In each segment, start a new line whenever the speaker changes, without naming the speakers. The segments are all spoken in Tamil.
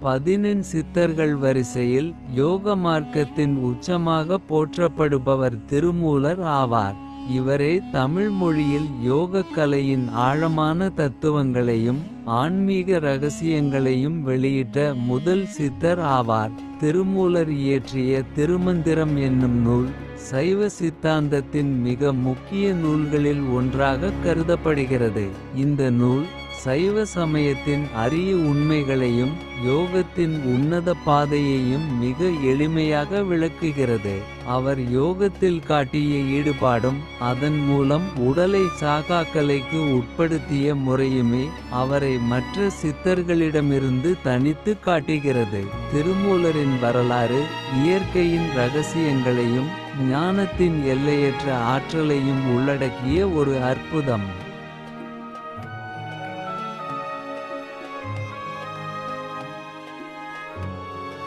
பதினெண் சித்தர்கள் வரிசையில் யோக மார்க்கத்தின் உச்சமாக போற்றப்படுபவர் திருமூலர் ஆவார். இவரே தமிழ் மொழியில் யோகக் கலையின் ஆழமான தத்துவங்களையும் ஆன்மீக ரகசியங்களையும் வெளியிட்ட முதல் சித்தர் ஆவார். திருமூலர் இயற்றிய திருமந்திரம் என்னும் நூல் சைவ சித்தாந்தத்தின் மிக முக்கிய நூல்களில் ஒன்றாக கருதப்படுகிறது. இந்த நூல் சைவ சமயத்தின் அரிய உண்மைகளையும் யோகத்தின் உன்னத பாதையையும் மிக எளிமையாக விளக்குகிறது. அவர் யோகத்தில் காட்டிய ஈடுபாடும் அதன் மூலம் உடலை சாகாக்கலைக்கு உட்படுத்திய முறையுமே அவரை மற்ற சித்தர்களிடமிருந்து தனித்து காட்டுகிறது. திருமூலரின் வரலாறு இயற்கையின் ரகசியங்களையும் ஞானத்தின் எல்லையற்ற ஆற்றலையும் உள்ளடக்கிய ஒரு அற்புதம்.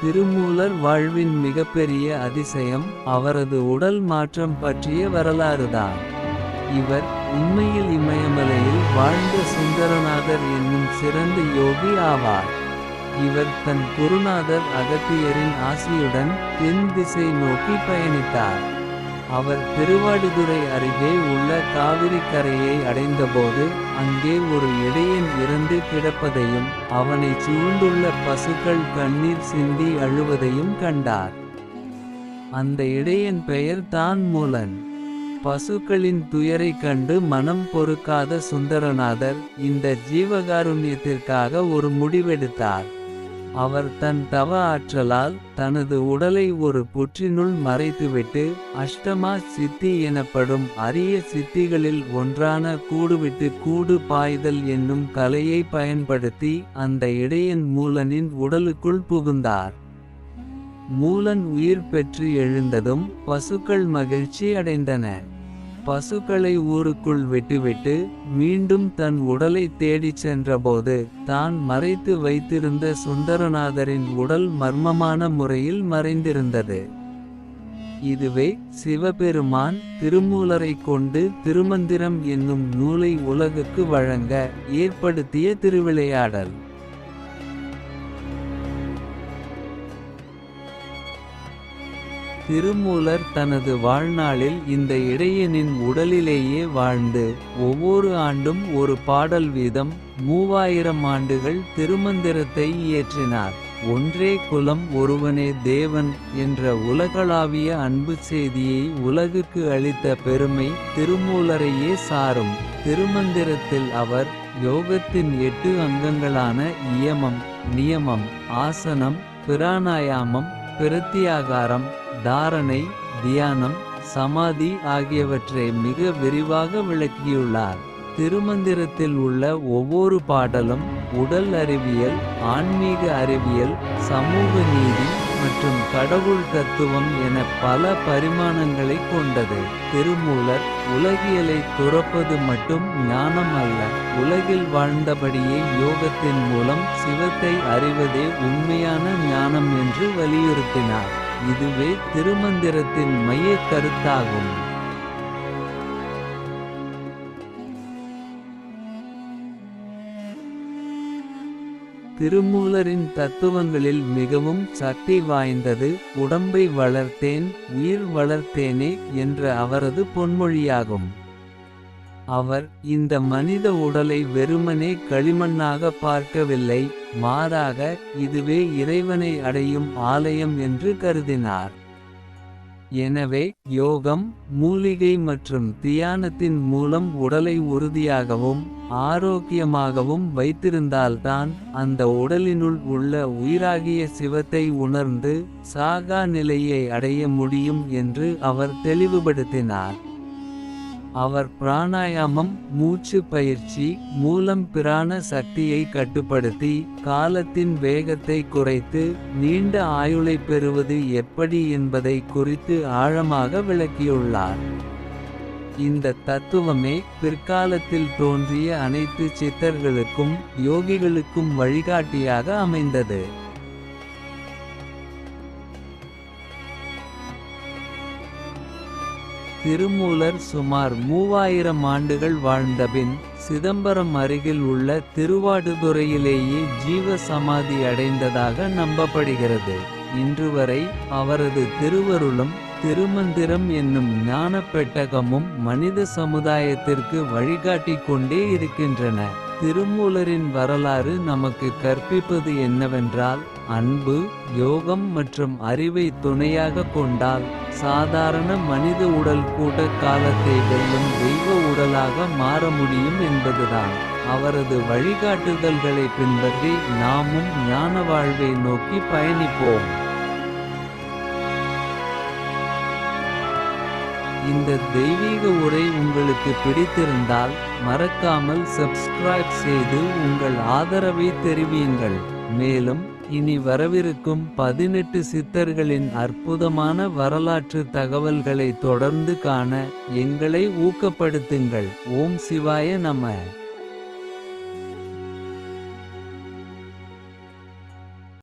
திருமூலர் வாழ்வின் மிகப்பெரிய அதிசயம் அவரது உடல் மாற்றம் பற்றிய வரலாறுதான் இவர் உண்மையில் இமயமலையில் வாழ்ந்த சுந்தரநாதர் என்னும் சிறந்த யோகி ஆவார். இவர் தன் குருநாதர் அகத்தியரின் ஆசியுடன் தென் திசை நோக்கி பயணித்தார். அவர் திருவாடுதுறை அருகே உள்ள காவிரி கரையை அடைந்தபோது அங்கே ஒரு இடையன் இறந்து கிடப்பதையும் அவனைச் சூழ்ந்துள்ள பசுக்கள் கண்ணீர் சிந்தி அழுவதையும் கண்டார். அந்த இடையன் பெயர் தான் மூலன். பசுக்களின் துயரை கண்டு மனம் பொறுக்காத சுந்தரநாதர் இந்த ஜீவகாருண்யத்திற்காக ஒரு முடிவெடுத்தார். அவர் தன் தவ ஆற்றலால் தனது உடலை ஒரு புற்றினுள் மறைத்துவிட்டு அஷ்டமா சித்தி எனப்படும் அரிய சித்திகளில் ஒன்றான கூடுவிட்டு கூடு பாய்தல் என்னும் கலையை பயன்படுத்தி அந்த இடையன் மூலனின் உடலுக்குள் புகுந்தார். மூலன் உயிர் பெற்று எழுந்ததும் பசுக்கள் மகிழ்ச்சி அடைந்தன. பசுக்களை ஊருக்குள் விட்டுவிட்டு மீண்டும் தன் உடலை தேடிச் சென்றபோது தான் மறைத்து வைத்திருந்த சுந்தரநாதரின் உடல் மர்மமான முறையில் மறைந்திருந்தது. இதுவே சிவபெருமான் திருமூலரைக் கொண்டு திருமந்திரம் என்னும் நூலை உலகுக்கு வழங்க ஏற்படுத்திய திருவிளையாடல். திருமூலர் தனது வாழ்நாளில் இந்த இடையனின் உடலிலேயே வாழ்ந்து ஒவ்வொரு ஆண்டும் ஒரு பாடல் வீதம் மூவாயிரம் ஆண்டுகள் திருமந்திரத்தை இயற்றினார். ஒன்றே குலம் ஒருவனே தேவன் என்ற உலகளாவிய அன்பு செய்தியை உலகுக்கு அளித்த பெருமை திருமூலரையே சாரும். திருமந்திரத்தில் அவர் யோகத்தின் எட்டு அங்கங்களான இயமம் நியமம் ஆசனம் பிராணாயாமம் பிரத்தியாகாரம் தாரணை தியானம் சமாதி ஆகியவற்றை மிக விரிவாக விளக்கியுள்ளார். திருமந்திரத்தில் உள்ள ஒவ்வொரு பாடலும் உடல் அறிவியல் ஆன்மீக அறிவியல் சமூக நீதி மற்றும் கடவுள் தத்துவம் என பல பரிமாணங்களை கொண்டது. திருமூலர் உலகியலை துறப்பது மட்டும் ஞானம் அல்ல. உலகில் வாழ்ந்தபடியே யோகத்தின் மூலம் சிவத்தை அறிவதே உண்மையான ஞானம் என்று வலியுறுத்தினார். இதுவே திருமந்திரத்தின் மையக் கருத்தாகும். திருமூலரின் தத்துவங்களில் மிகவும் சக்தி வாய்ந்தது உடம்பை வளர்த்தேன் உயிர் வளர்த்தேனே என்ற அவரது பொன்மொழியாகும். அவர் இந்த மனித உடலை வெறுமனே களிமண்ணாக பார்க்கவில்லை மாறாக இதுவே இறைவனை அடையும் ஆலயம் என்று கருதினார். எனவே யோகம் மூலிகை மற்றும் தியானத்தின் மூலம் உடலை உறுதியாகவும் ஆரோக்கியமாகவும் வைத்திருந்தால்தான் அந்த உடலினுள் உள்ள உயிராகிய சிவத்தை உணர்ந்து சாகா நிலையை அடைய முடியும் என்று அவர் தெளிவுபடுத்தினார். அவர் பிராணாயாமம் மூச்சு பயிற்சி மூலம் பிராண சக்தியை கட்டுப்படுத்தி காலத்தின் வேகத்தை குறைத்து நீண்ட ஆயுளை பெறுவது எப்படி என்பதை குறித்து ஆழமாக விளக்கியுள்ளார். இந்த தத்துவமே பிற்காலத்தில் தோன்றிய அனைத்து சித்தர்களுக்கும் யோகிகளுக்கும் வழிகாட்டியாக அமைந்தது. திருமூலர் சுமார் மூவாயிரம் ஆண்டுகள் வாழ்ந்தபின் சிதம்பரம் அருகில் உள்ள திருவாடுதுறையிலேயே ஜீவ சமாதி அடைந்ததாக நம்பப்படுகிறது. இன்று வரை அவரது திருவருளும் திருமந்திரம் என்னும் ஞானப்பெட்டகமும் மனித சமுதாயத்திற்கு வழிகாட்டிக் கொண்டே இருக்கின்றன. திருமூலரின் வரலாறு நமக்கு கற்பிப்பது என்னவென்றால் அன்பு யோகம் மற்றும் அறிவை துணையாக கொண்டால் சாதாரண மனித உடல் கூட காலத்தை வெல்லும் தெய்வ உடலாக மாற முடியும் என்பதுதான். அவரது வழிகாட்டுதல்களை பின்பற்றி நாமும் ஞான வாழ்வை நோக்கி பயணிப்போம். இந்த தெய்வீக உரை உங்களுக்கு பிடித்திருந்தால் மறக்காமல் சப்ஸ்கிரைப் செய்து உங்கள் ஆதரவை தெரிவியுங்கள். மேலும் இனி வரவிருக்கும் பதினெட்டு சித்தர்களின் அற்புதமான வரலாற்று தகவல்களை தொடர்ந்து காண எங்களை ஊக்கப்படுத்துங்கள். ஓம் சிவாய நம.